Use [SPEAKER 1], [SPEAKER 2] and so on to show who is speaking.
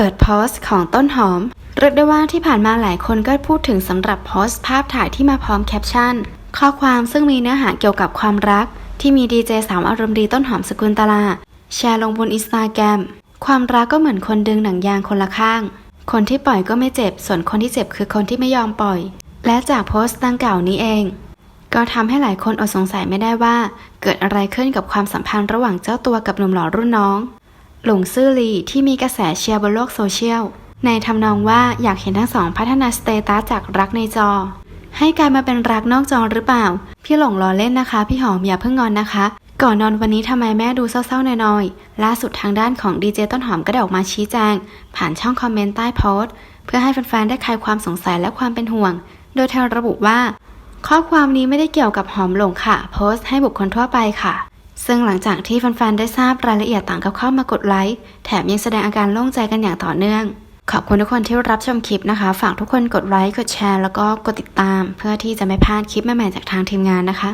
[SPEAKER 1] เปิดโพสต์ของต้นหอม เรียกได้ว่าที่ผ่านมาหลายคนก็พูดถึงสำหรับโพสต์ภาพถ่ายที่มาพร้อมแคปชั่น ข้อความซึ่งมีเนื้อหาเกี่ยวกับความรัก ที่มีดีเจสาวอารมณ์ดีต้นหอมสกุลตลา แชร์ลงบนอินสตาแกรมความรักก็เหมือนคนดึงหนังยางคนละข้าง คนที่ปล่อยก็ไม่เจ็บ ส่วนคนที่เจ็บคือคนที่ไม่ยอมปล่อย และจากโพสต์ดังกล่าวนี้เอง ก็ทำให้หลายคนอดสงสัยไม่ได้ว่า เกิดอะไรขึ้นกับความสัมพันธ์ระหว่างเจ้าตัวกับหนุ่มหล่อรุ่นน้อง หลงซื่อลีที่มีกระแสเชียร์บนโลกโซเชียล ในทำนองว่าอยากเห็นทั้งสองพัฒนาสเตตัสจากรักในจอ ให้กลายมาเป็นรักนอกจอหรือเปล่า พี่หลงล้อเล่นนะคะ พี่หอมอย่าเพิ่งงอนนะคะ ก่อนนอนวันนี้ทำไมแม่ดูเศร้าๆหน่อยๆล่าสุดทางด้านของดีเจต้นหอมก็ได้ออกมาชี้แจง ผ่านช่องคอมเมนต์ใต้โพสต์ เพื่อให้แฟนๆได้คลายความสงสัยและความเป็นห่วง โดยเธอระบุว่า ข้อความนี้ไม่ได้เกี่ยวกับหอมหลงค่ะ โพสต์ให้บุคคลทั่วไปค่ะ ซึ่งหลังจากที่แฟนๆได้ทราบรายละเอียดต่างกับเข้ามากดไลค์แถมยังแสดงอาการโล่งใจกันอย่างต่อเนื่อง ขอบคุณทุกคนที่รับชมคลิปนะคะ ฝากทุกคนกดไลค์กดแชร์แล้วก็กดติดตาม เพื่อที่จะไม่พลาดคลิปใหม่ๆจากทางทีมงานนะคะ